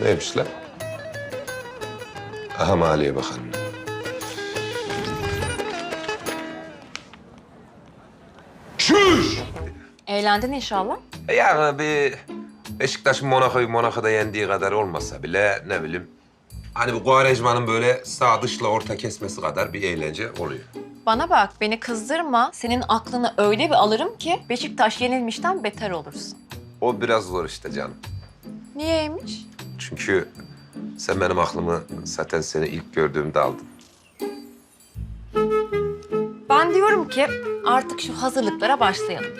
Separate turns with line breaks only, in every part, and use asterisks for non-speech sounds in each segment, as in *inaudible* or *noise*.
Neymiş lan? Aha Maliye Bakanı. Çüş!
Eğlendin inşallah.
Yani bir Beşiktaş'ın Monaco'yu Monaco'da yendiği kadar olmasa bile ne bileyim... Hani bu Quaresma'nın böyle sağ dışla orta kesmesi kadar bir eğlence oluyor.
Bana bak, beni kızdırma. Senin aklını öyle bir alırım ki Beşiktaş yenilmişten beter olursun.
O biraz zor işte canım.
Niyeymiş?
Çünkü sen benim aklımı zaten seni ilk gördüğümde aldın.
Ben diyorum ki artık şu hazırlıklara başlayalım.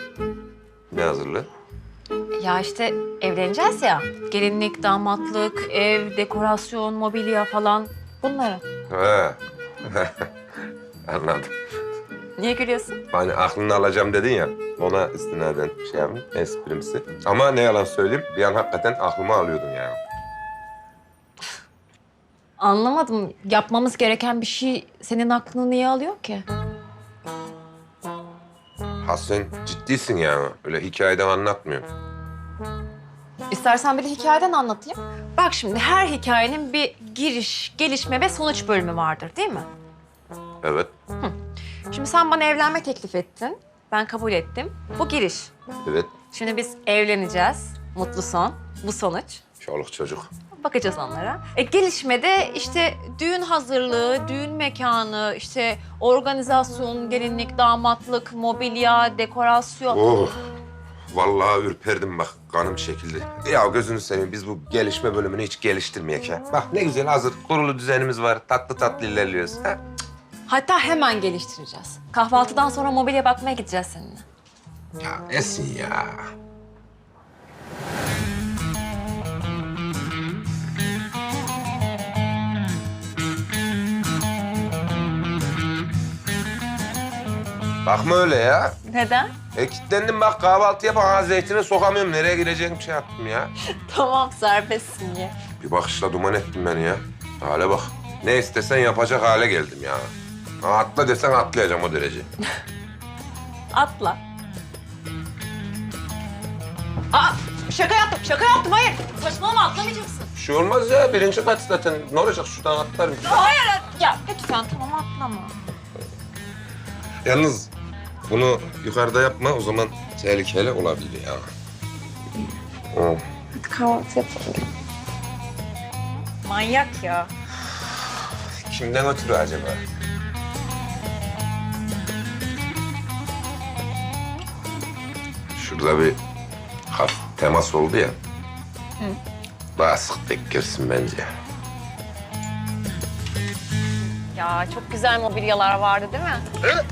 Ne hazırlığı?
Ya işte evleneceğiz ya. Gelinlik, damatlık, ev, dekorasyon, mobilya falan bunları.
He. *laughs* Anladım.
Niye gülüyorsun?
Hani aklını alacağım dedin ya, ona istinaden şey yapayım, esprimsi. Ama ne yalan söyleyeyim, bir an hakikaten aklımı alıyordun yani.
Anlamadım. Yapmamız gereken bir şey senin aklını niye alıyor ki?
Ha sen ciddisin yani, öyle hikayeden anlatmıyor.
İstersen bir de hikayeden anlatayım. Bak şimdi her hikayenin bir giriş, gelişme ve sonuç bölümü vardır değil mi?
Evet,
Şimdi sen bana evlenme teklif ettin. Ben kabul ettim. Bu giriş.
evet.
Şimdi biz evleneceğiz. Mutlu son. Bu sonuç.
Çoluk çocuk.
Bakacağız onlara. E, gelişmede işte düğün hazırlığı, düğün mekanı, işte organizasyon, gelinlik, damatlık, mobilya, dekorasyon.
Oh, vallahi ürperdim bak, kanım çekildi. Ya gözünü seveyim, biz bu gelişme bölümünü hiç geliştirmeyek ya. Bak ne güzel hazır kurulu düzenimiz var, tatlı tatlı ilerliyoruz. Ha?
Hatta hemen geliştireceğiz. Kahvaltıdan sonra mobilya bakmaya gideceğiz seninle.
Ya Esin ya. Bakma öyle ya.
Neden?
E kilitlendim bak kahvaltı yapana zeytine sokamıyorum. Nereye gireceğim şey yaptım ya. *laughs*
tamam serbestsin ye.
Bir bakışla duman ettin beni ya. Hale bak. Ne istesen yapacak hale geldim ya. Ha, Atla desen atlayacağım o derece. *laughs*
Atla. Aa, şaka yaptım, şaka yaptım. Hayır, saçmalama atlamayacaksın.
Bir şey olmaz ya. Birinci kat zaten. Ne olacak şuradan atlarım.
Hayır, ya lütfen tamam atlama.
Yalnız bunu yukarıda yapma o zaman tehlikeli olabilir ya. Oh.
Hadi kahvaltı yapalım. Manyak ya.
Kimden ötürü acaba? Şurada bir hafif temas oldu ya. Daha sık beklersin bence.
Ya çok güzel mobilyalar vardı değil mi?
Evet.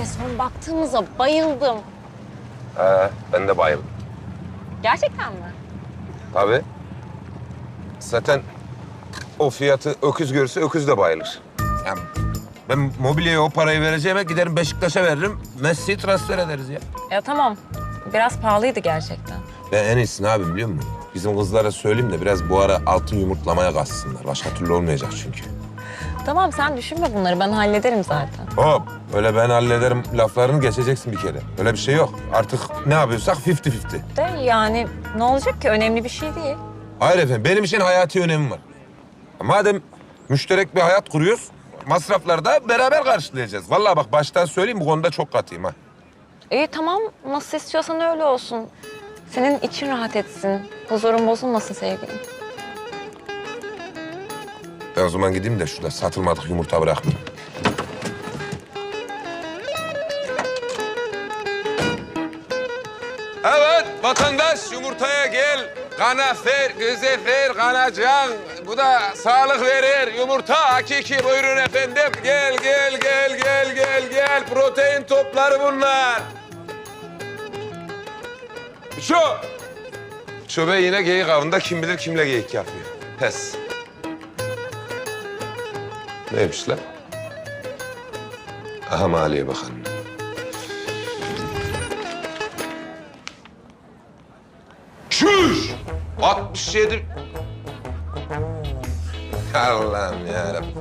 En son baktığımıza bayıldım.
Ha, ben de bayıldım.
Gerçekten mi?
Tabii. Zaten o fiyatı öküz görse öküz de bayılır. Yani ben mobilyaya o parayı vereceğime giderim Beşiktaş'a veririm. Messi'yi transfer ederiz ya.
Ya tamam. Biraz pahalıydı gerçekten.
Ben en iyisini abi biliyor musun? Bizim kızlara söyleyeyim de biraz bu ara altın yumurtlamaya kalksınlar. Başka türlü olmayacak çünkü.
Tamam sen düşünme bunları. Ben hallederim zaten.
Hop öyle ben hallederim laflarını geçeceksin bir kere. Öyle bir şey yok. Artık ne yapıyorsak fifty fifty.
De yani ne olacak ki? Önemli bir şey değil.
Hayır efendim benim için hayati önemi var. Madem müşterek bir hayat kuruyoruz, masrafları da beraber karşılayacağız. Vallahi bak baştan söyleyeyim bu konuda çok katıyım ha.
İyi tamam. Nasıl istiyorsan öyle olsun. Senin için rahat etsin. Huzurun bozulmasın sevgilim.
Ben o zaman gideyim de şurada satılmadık yumurta bırakmayayım. Evet vatandaş yumurtaya gel. Kana fer, göze fer, kanacan. Bu da sağlık verir. Yumurta hakiki buyurun efendim. Gel, gel, gel, gel, gel, gel. Protein topları bunlar. Şu. Şube yine geyik avında kim bilir kimle geyik yapıyor. Pes. Neymiş lan? Aha Maliye Bakanı. Çüş! 67... Allah'ım yarabbim.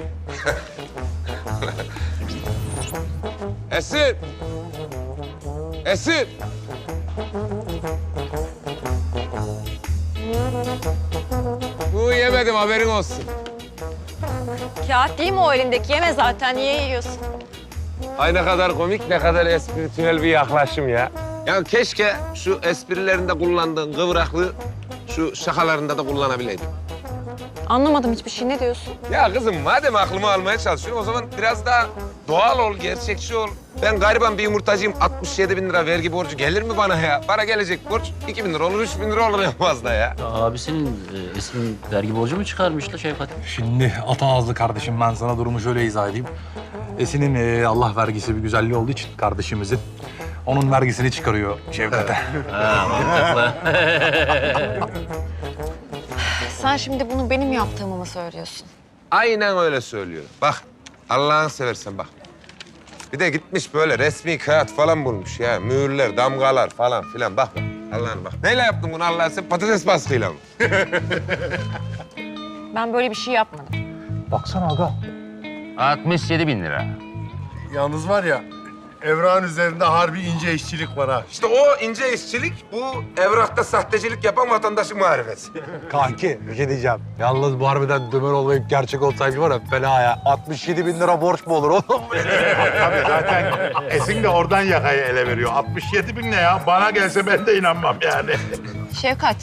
*laughs* Esin! Esin! Bu yemedim haberin olsun.
Kağıt değil mi o elindeki? Yeme zaten. Niye yiyorsun?
Ay ne kadar komik, ne kadar espritüel bir yaklaşım ya. Ya keşke şu esprilerinde kullandığın kıvraklığı şu şakalarında da kullanabileydim.
Anlamadım hiçbir şey. Ne diyorsun?
Ya kızım madem aklımı almaya çalışıyorsun o zaman biraz daha doğal ol, gerçekçi ol. Ben gariban bir yumurtacıyım. 67 bin lira vergi borcu gelir mi bana ya? Bana gelecek borç 2 bin lira olur, 3 bin lira olur en fazla ya.
Abisinin e, Esin vergi borcu mu çıkarmıştı Şevkat?
Şimdi ata ağızlı kardeşim ben sana durumu şöyle izah edeyim. Esin'in e, Allah vergisi bir güzelliği olduğu için kardeşimizin onun vergisini çıkarıyor Şevkat'e.
Ha mantıklı. *laughs*
Sen şimdi bunu benim yaptığımı mı söylüyorsun?
Aynen öyle söylüyor. Bak Allah'ını seversen bak. Bir de gitmiş böyle resmi kağıt falan bulmuş ya. Mühürler, damgalar falan filan. Bak bak. Allah'ını bak. Neyle yaptın bunu Allah'ını sen patates baskıyla mı? *laughs*
Ben böyle bir şey yapmadım.
Baksana aga.
67 bin lira.
Yalnız var ya, Evrağın üzerinde harbi ince işçilik var ha.
İşte o ince işçilik bu evrakta sahtecilik yapan vatandaşın marifeti. *laughs*
Kanki bir şey diyeceğim. Yalnız bu harbiden dömer olmayıp gerçek olsaydı var ya fena ya. 67 bin lira borç mu olur oğlum? *laughs*
Tabii zaten Esin de oradan yakayı ele veriyor. 67 bin ne ya? Bana gelse ben de inanmam yani.
Şevkat,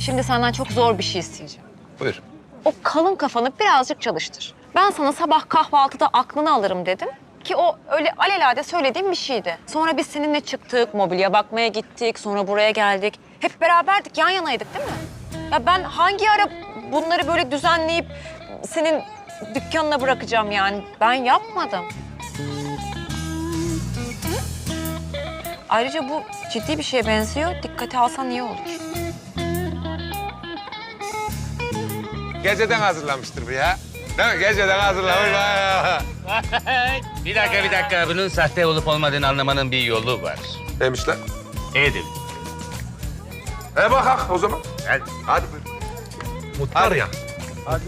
şimdi senden çok zor bir şey isteyeceğim.
Buyur.
O kalın kafanı birazcık çalıştır. Ben sana sabah kahvaltıda aklını alırım dedim. Ki o öyle alelade söylediğim bir şeydi. Sonra biz seninle çıktık, mobilya bakmaya gittik, sonra buraya geldik. Hep beraberdik, yan yanaydık değil mi? Ya ben hangi ara bunları böyle düzenleyip senin dükkanına bırakacağım yani? Ben yapmadım. Ayrıca bu ciddi bir şeye benziyor. Dikkate alsan iyi olur.
Geceden hazırlanmıştır bu ya. Değil mi? Geceden hazırlamış. *laughs*
Bir dakika bir dakika. Bunun sahte olup olmadığını anlamanın bir yolu var.
Demişler.
Edil.
E bakak o zaman.
Hadi.
Hadi buyur.
Muhtar ya.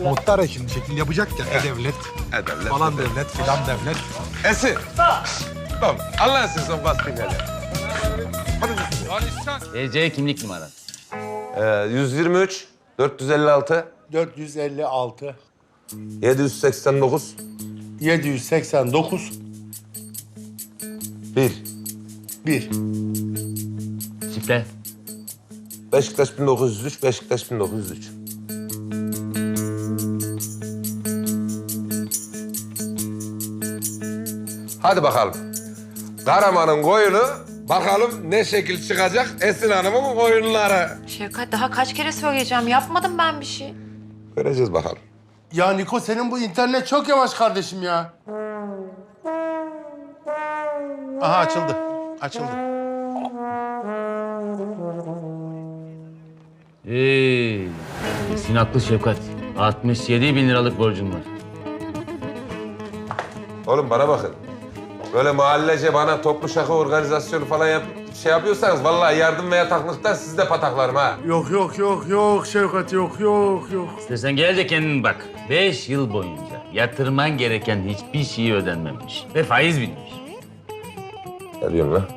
Muhtar şimdi şekil yapacak ya. E-Devlet,
Ederler.
falan devlet, filan devlet.
Esin. Tamam. Allah'ın sizin bastın hele. Hadi.
TC kimlik numaran.
Ee, 123, 456,
456,
789,
789,
1.
1.
Şifre.
Beşiktaş 1903, Beşiktaş 1903. Hadi bakalım. Karaman'ın koyunu bakalım ne şekil çıkacak Esin Hanım'ın koyunları.
Şevkat daha kaç kere söyleyeceğim. Yapmadım ben bir şey.
Göreceğiz bakalım.
Ya Niko senin bu internet çok yavaş kardeşim ya. Aha açıldı. Açıldı.
Ee, Esin haklı Şevkat. 67 bin liralık borcum var.
Oğlum bana bakın. Böyle mahallece bana toplu şaka organizasyonu falan yap şey yapıyorsanız vallahi yardım ve yataklıktan sizi de pataklarım ha.
Yok yok yok yok Şevkat yok yok yok.
İstersen gel de kendin bak. Beş yıl boyunca yatırman gereken hiçbir şey ödenmemiş. Ve faiz binmiş.
Ne diyorsun lan?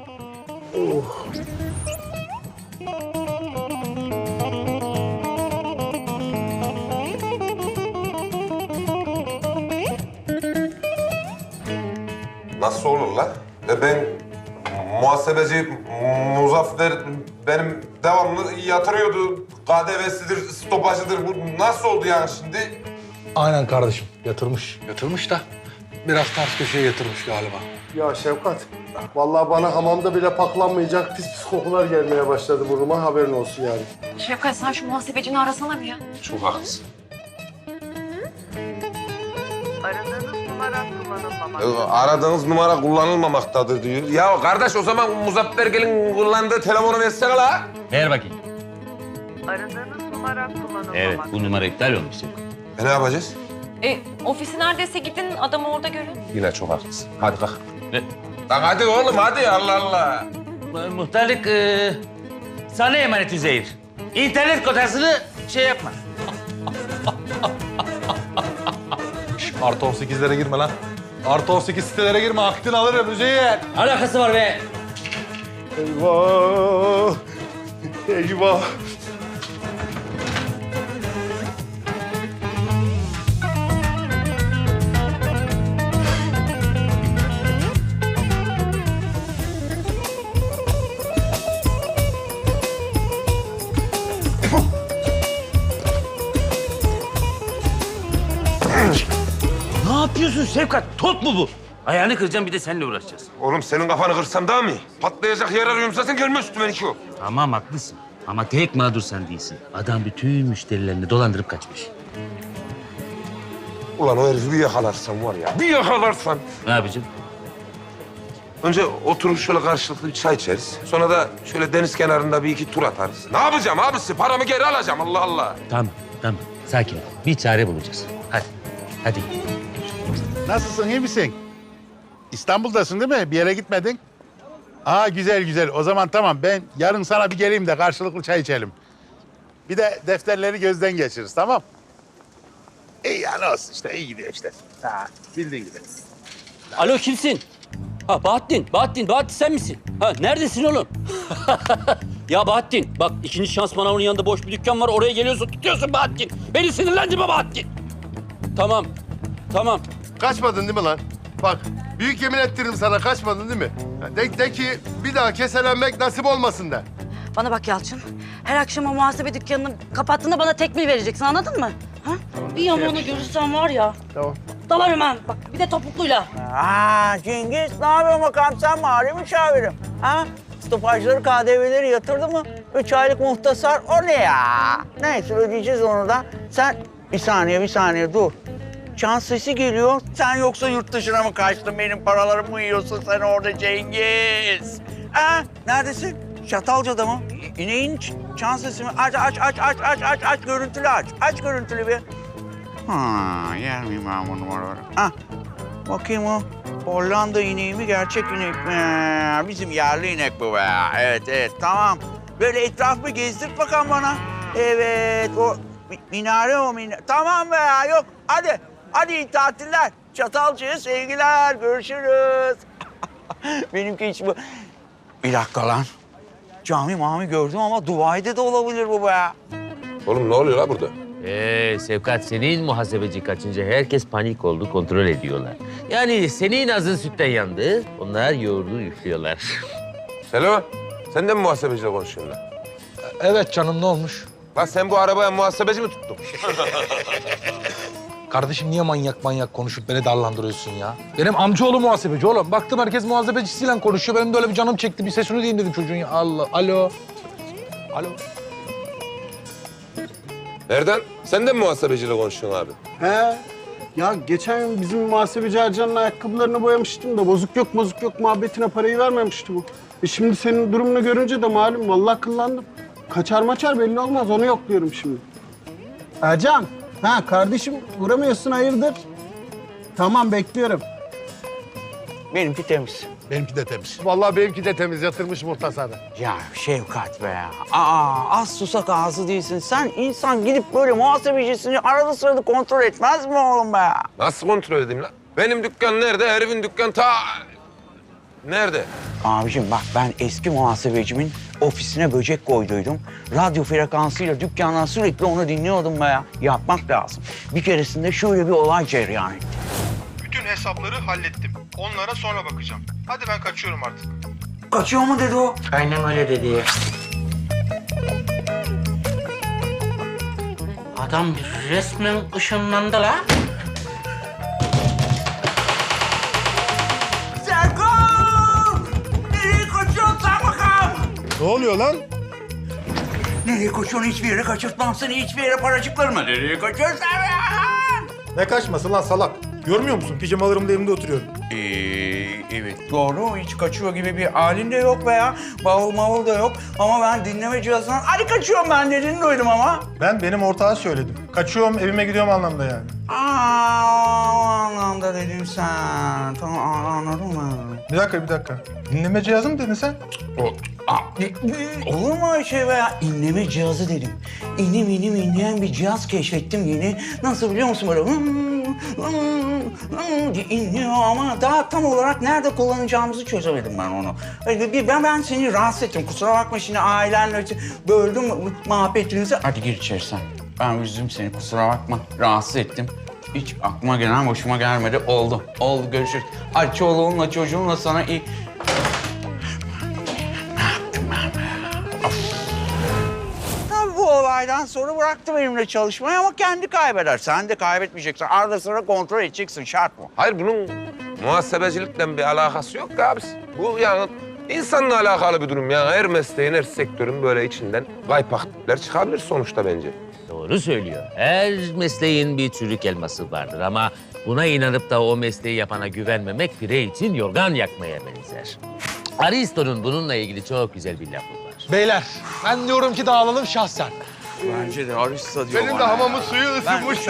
Nasıl olur lan? E ben muhasebeci Muzaffer benim devamlı yatırıyordu. KDV'sidir, stopajıdır. Bu nasıl oldu yani şimdi?
Aynen kardeşim. Yatırmış. Yatırmış da biraz ters köşeye yatırmış galiba.
Ya Şevkat, vallahi bana hamamda bile paklanmayacak pis pis kokular gelmeye başladı burnuma haberin olsun yani.
Şevkat sen şu muhasebecini arasana bir ya.
Çok haklısın.
Aradığınız numara kullanılmamaktadır.
Aradığınız numara kullanılmamaktadır diyor. Ya kardeş o zaman Muzaffer Gel'in kullandığı telefonu versene la.
Ver bakayım.
Aradığınız numara kullanılmamaktadır.
Evet bu numara iptal olmuş Şevkat.
E ne yapacağız?
E, ofisi neredeyse gidin adamı orada görün.
Yine çok haklısın. Hadi kalk.
Ve
Lan hadi oğlum hadi Allah Allah.
muhtarlık e, sana emanet Üzeyir. İnternet kotasını şey yapma.
Şş, artı 18'lere girme lan. Artı 18 sitelere girme. Aklını alırım Üzeyir.
Alakası var be.
Eyvah! Eyvah!
Yapıyorsun Sevkat? Top mu bu? Ayağını kıracağım bir de seninle uğraşacağız.
Oğlum senin kafanı kırsam daha mı iyi? Patlayacak yer arıyorum zaten gelme üstüme iki o.
Tamam haklısın. Ama tek mağdur sen değilsin. Adam bütün müşterilerini dolandırıp kaçmış.
Ulan o herifi bir yakalarsan var ya. Bir yakalarsan.
Ne yapacağım?
Önce oturup şöyle karşılıklı bir çay içeriz. Sonra da şöyle deniz kenarında bir iki tur atarız. Ne yapacağım abisi? Paramı geri alacağım Allah Allah.
Tamam, tamam. Sakin ol. Bir çare bulacağız. Hadi, hadi.
Nasılsın, iyi misin? İstanbul'dasın değil mi? Bir yere gitmedin. Aa güzel güzel. O zaman tamam ben yarın sana bir geleyim de karşılıklı çay içelim. Bir de defterleri gözden geçiririz tamam? İyi yani olsun işte iyi gidiyor işte. Ha, bildiğin gibi.
Alo kimsin? Ha Bahattin, Bahattin, Bahattin sen misin? Ha neredesin oğlum? *laughs* ya Bahattin bak ikinci şans manavının yanında boş bir dükkan var oraya geliyorsun tutuyorsun Bahattin. Beni sinirlendirme Bahattin. Tamam, tamam.
Kaçmadın değil mi lan? Bak büyük yemin ettiririm sana kaçmadın değil mi? Ya De, de ki bir daha keselenmek nasip olmasın de.
Bana bak Yalçın. Her akşam o muhasebe dükkanını kapattığında bana tekmil vereceksin anladın mı? Ha? Bir yamuğunu görürsen var ya.
Tamam.
Dalarım ha. Bak bir de topukluyla.
Aa Cengiz ne yapıyorsun bakalım sen mali müşavirim? Ha? Stopajları KDV'leri yatırdı mı? Üç aylık muhtasar o ne ya? Neyse ödeyeceğiz onu da. Sen bir saniye bir saniye dur. Çan sesi geliyor. Sen yoksa yurt dışına mı kaçtın? Benim paralarımı mı yiyorsun sen orada Cengiz? Ha? Neredesin? Çatalca'da mı? İneğin çan sesi mi? Aç aç aç aç aç aç aç görüntülü aç. Aç görüntülü bir. Ha, yer miyim ben bu numaraları? Ah, bakayım o. Hollanda ineği mi, gerçek inek mi? Bizim yerli inek bu be. Evet, evet, tamam. Böyle etrafımı gezdir bakalım bana. Evet, o mi- minare o minare. Tamam be yok. Hadi, hadi iyi tatiller. Çatalcı'ya sevgiler, görüşürüz. *laughs* Benimki hiç bu... Bir dakika lan. Cami mami gördüm ama Dubai'de de olabilir bu be.
Oğlum ne oluyor la burada?
Ee, Sevkat senin muhasebeci kaçınca herkes panik oldu, kontrol ediyorlar. Yani senin azın sütten yandı, onlar yoğurdu üflüyorlar. *laughs*
Selo, sen de mi muhasebeciyle konuşuyorsun lan?
Evet canım ne olmuş?
Lan sen bu arabaya muhasebeci mi tuttun? *laughs*
Kardeşim niye manyak manyak konuşup beni darlandırıyorsun ya? Benim amcaoğlu muhasebeci oğlum. Baktım herkes muhasebecisiyle konuşuyor. Benim de öyle bir canım çekti. Bir sesini diyeyim dedim çocuğun ya. Allah. Alo. Alo.
Nereden? Sen de mi muhasebeciyle konuşuyorsun abi?
He. Ya geçen gün bizim muhasebeci Ercan'ın ayakkabılarını boyamıştım da bozuk yok bozuk yok muhabbetine parayı vermemişti bu. E şimdi senin durumunu görünce de malum vallahi kıllandım. Kaçar maçar belli olmaz onu yokluyorum şimdi. Ercan, ha kardeşim uğramıyorsun hayırdır? Tamam bekliyorum.
Benimki temiz.
Benimki de temiz.
Vallahi benimki de temiz yatırmış muhtasarı.
Ya Şevkat be ya. Aa az susak ağzı değilsin. Sen insan gidip böyle muhasebecisini arada sırada kontrol etmez mi oğlum be?
Nasıl kontrol edeyim lan? Benim dükkan nerede? Herifin dükkan ta... Nerede?
Abicim bak ben eski muhasebecimin ofisine böcek koyduydum. Radyo frekansıyla dükkandan sürekli onu dinliyordum be ya. Yapmak lazım. Bir keresinde şöyle bir olay cereyan etti.
Bütün hesapları hallettim. Onlara sonra bakacağım. Hadi ben kaçıyorum artık.
Kaçıyor mu dedi o?
Aynen öyle dedi. Adam resmen ışınlandı la.
Ne oluyor lan?
Nereye kaçıyorsun? Hiçbir yere kaçırtmam seni. Hiçbir yere paracıklarıma. Nereye kaçıyorsun?
Ne kaçması lan salak? Görmüyor musun? Pijamalarımda evimde oturuyorum.
Ee, evet doğru. Hiç kaçıyor gibi bir halin de yok be ya. Bavul mavul da yok. Ama ben dinleme cihazından... Hadi kaçıyorum ben dediğini duydum ama.
Ben benim ortağa söyledim. Kaçıyorum, evime gidiyorum anlamda yani.
Aa, o anlamda dedim sen. Tamam anladım ben.
Bir dakika, bir dakika. Dinleme cihazı mı dedin sen?
Olur mu öyle şey be ya? İnleme cihazı dedim. İnim inim inleyen bir cihaz keşfettim yeni. Nasıl biliyor musun böyle? hım, diye inliyor ama daha tam olarak nerede kullanacağımızı çözemedim ben onu. Bir- Ben, ben seni rahatsız ettim. Kusura bakma şimdi ailenle böldüm muhabbetinizi. Hadi gir içeri sen. Ben üzdüm seni kusura bakma. Rahatsız ettim. Hiç aklıma gelen hoşuma gelmedi. Oldu. Oldu görüşürüz. Ay çoluğunla çocuğunla sana iyi... Ondan sonra bıraktı benimle çalışmayı ama kendi kaybeder. Sen de kaybetmeyeceksin. Arada sıra kontrol edeceksin. Şart mı?
Hayır bunun muhasebecilikle bir alakası yok ki abi. Bu yani insanla alakalı bir durum ya. Her mesleğin, her sektörün böyle içinden kaypak tipler çıkabilir sonuçta bence.
Doğru söylüyor. Her mesleğin bir çürük elması vardır ama buna inanıp da o mesleği yapana güvenmemek birey için yorgan yakmaya benzer. Aristo'nun bununla ilgili çok güzel bir lafı var.
Beyler ben diyorum ki dağılalım şahsen.
Bence de Aristo diyor
Benim de hamamın suyu ısınmış.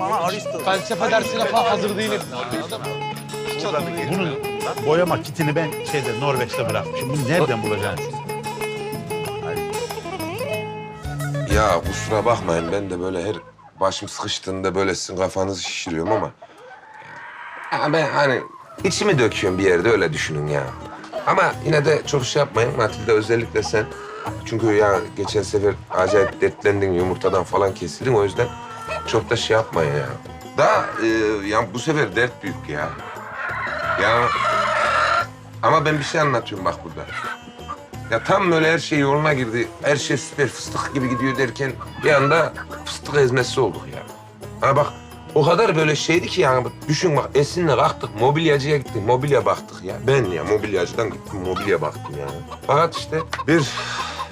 Bana Aristo.
Felsefe dersine falan hazır değilim.
Bunun boyama kitini ben şeyde Norveç'te bırakmışım. Bunu nereden bulacağım?
Ya kusura bakmayın ben de böyle her başım sıkıştığında böyle sizin kafanızı şişiriyorum ama... Ya ben hani içimi döküyorum bir yerde öyle düşünün ya. Ama yine de çok şey yapmayın Matilda özellikle sen. Çünkü ya geçen sefer acayip dertlendin yumurtadan falan kesildin o yüzden çok da şey yapmayın ya. Daha e, ya bu sefer dert büyük ya. Ya ama ben bir şey anlatıyorum bak burada. Ya tam böyle her şey yoluna girdi. Her şey süper fıstık gibi gidiyor derken bir anda fıstık ezmesi olduk ya. Ha bak o kadar böyle şeydi ki yani düşün bak Esin'le kalktık mobilyacıya gittik mobilya baktık ya. Ben ya mobilyacıdan gittim mobilya baktım yani. Fakat işte bir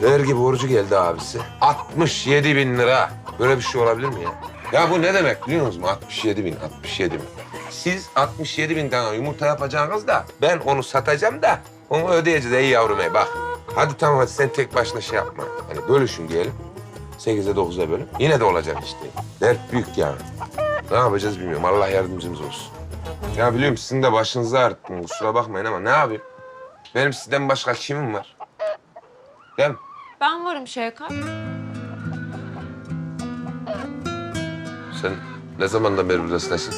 vergi borcu geldi abisi. 67 bin lira. Böyle bir şey olabilir mi ya? Ya bu ne demek biliyor musunuz? 67 bin, 67 bin. Siz 67 bin tane yumurta yapacaksınız da ben onu satacağım da onu ödeyeceğiz ey yavrum ey bak. Hadi tamam hadi sen tek başına şey yapma. Hani bölüşün diyelim. 8'e 9'a bölün. Yine de olacak işte. Dert büyük yani. Ne yapacağız bilmiyorum. Allah yardımcımız olsun. Ya biliyorum sizin de başınızı ağrıttım. Kusura bakmayın ama ne yapayım? Benim sizden başka kimim var? Değil mi?
Ben varım Şevkat.
Sen ne zamandan beri buradasın Esin?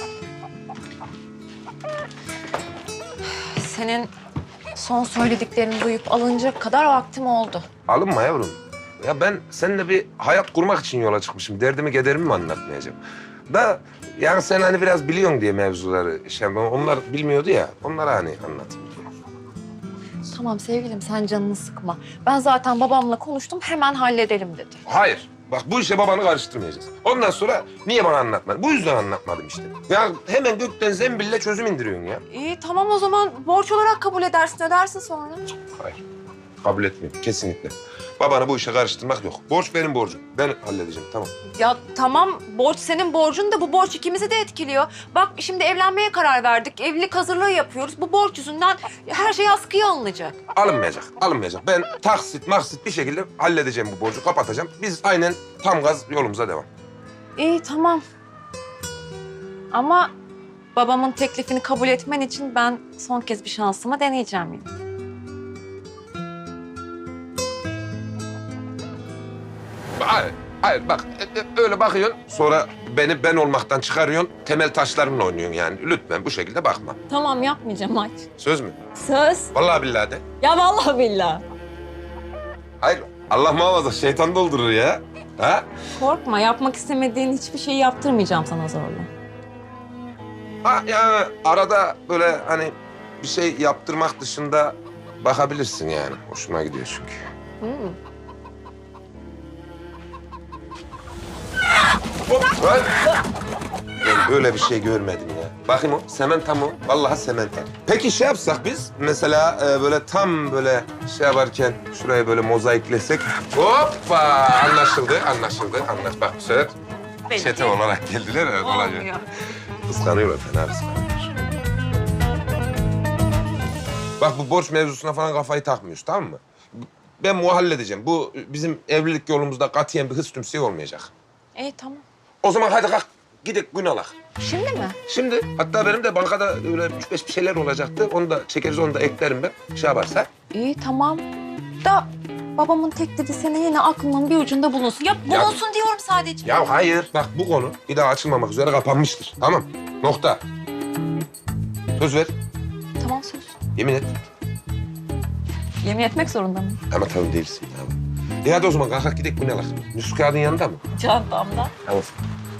Senin son söylediklerini duyup alınacak kadar vaktim oldu.
Alınma yavrum. Ya ben seninle bir hayat kurmak için yola çıkmışım. Derdimi kederimi mi anlatmayacağım? Da yani sen hani biraz biliyorsun diye mevzuları. Şey, onlar bilmiyordu ya. Onlara hani anlatayım.
Tamam sevgilim sen canını sıkma. Ben zaten babamla konuştum hemen halledelim dedi.
Hayır. Bak bu işe babanı karıştırmayacağız. Ondan sonra niye bana anlatmadın? Bu yüzden anlatmadım işte. Ya hemen gökten zembille çözüm indiriyorsun ya.
İyi tamam o zaman borç olarak kabul edersin ödersin sonra.
Hayır. Kabul etmiyorum kesinlikle. Babanı bu işe karıştırmak yok. Borç benim borcum. Ben halledeceğim tamam.
Ya tamam borç senin borcun da bu borç ikimizi de etkiliyor. Bak şimdi evlenmeye karar verdik. Evlilik hazırlığı yapıyoruz. Bu borç yüzünden her şey askıya alınacak.
Alınmayacak, alınmayacak. Ben taksit maksit bir şekilde halledeceğim bu borcu, kapatacağım. Biz aynen tam gaz yolumuza devam.
İyi tamam. Ama babamın teklifini kabul etmen için ben son kez bir şansımı deneyeceğim yine.
Hayır, hayır bak e, e, öyle bakıyorsun. Sonra beni ben olmaktan çıkarıyorsun. Temel taşlarımla oynuyorsun yani. Lütfen bu şekilde bakma.
Tamam yapmayacağım aç.
Söz mü?
Söz.
Vallahi billahi de.
Ya vallahi billahi.
Hayır, Allah muhafaza şeytan doldurur ya. Ha?
Korkma yapmak istemediğin hiçbir şeyi yaptırmayacağım sana zorla.
Ha yani arada böyle hani bir şey yaptırmak dışında bakabilirsin yani. Hoşuma gidiyor çünkü.
Hmm.
Lan! Ben böyle bir şey görmedim ya. Bakayım o, sementa mı? Vallahi sementa. Peki şey yapsak biz, mesela e, böyle tam böyle şey yaparken şurayı böyle mozaiklesek. Hoppa! Anlaşıldı, anlaşıldı. Anlaş. Bak bu sefer çete olarak geldiler. Evet, olacak. Kıskanıyorlar, fena kıskanıyorlar. Bak bu borç mevzusuna falan kafayı takmıyoruz, tamam mı? Ben bu halledeceğim. Bu bizim evlilik yolumuzda katiyen bir hız tümseyi olmayacak.
İyi tamam.
O zaman hadi kalk gidelim gün alak.
Şimdi mi?
Şimdi hatta benim de bankada öyle üç beş bir şeyler olacaktı. Onu da çekeriz, onu da eklerim ben. Şey yaparsa.
İyi tamam. Da babamın teklifi senin yine aklının bir ucunda bulunsun. Ya
Ya-
bulunsun diyorum sadece.
Ya hayır. Bak bu konu bir daha açılmamak üzere kapanmıştır. Tamam. Nokta. Söz ver.
Tamam söz.
Yemin et.
Yemin etmek zorunda mı?
Ama tabii değilsin. Tamam. E hadi o zaman kalkak gidelim gün alak. Nüsuk kağıdın yanında mı?
Çantamda.
Tamam.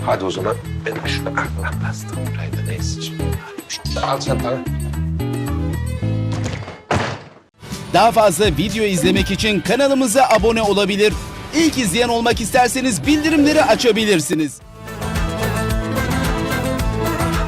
Hadi o zaman ben de şunu aklına bastım. Burayı da neyse şimdi. Şunu al çantanı.
Daha fazla video izlemek için kanalımıza abone olabilir.
İlk izleyen olmak isterseniz bildirimleri açabilirsiniz.